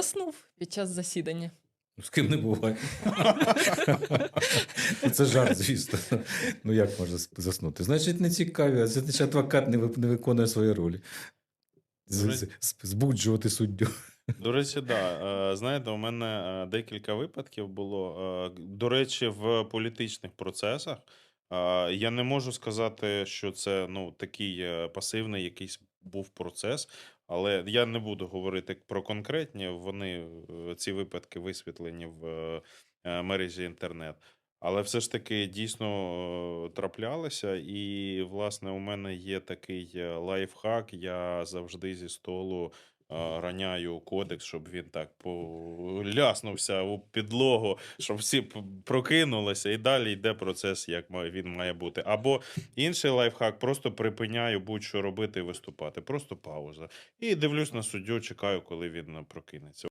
заснув під час засідання. Ну, З ким не буває. Ну, Це жарт, звісно. Ну як можна заснути? Значить, не цікаві, а значить, адвокат не ви- не виконує свої ролі. З- з- з- Збуджувати суддю. До речі, да. Е, Знаєте, у мене е, декілька випадків було. Е, До речі, в політичних процесах я не можу сказати, що це ну, такий пасивний якийсь був процес, але я не буду говорити про конкретні. Вони е, ці випадки висвітлені в е, е, мережі інтернет. Але все ж таки дійсно траплялися, і, власне, у мене є такий лайфхак. Я завжди зі столу а, раняю кодекс, щоб він так поляснувся у підлогу, щоб всі прокинулися, і далі йде процес, як він має бути. Або інший лайфхак, просто припиняю будь-що робити і виступати. Просто пауза. І дивлюсь на суддю, чекаю, коли він прокинеться.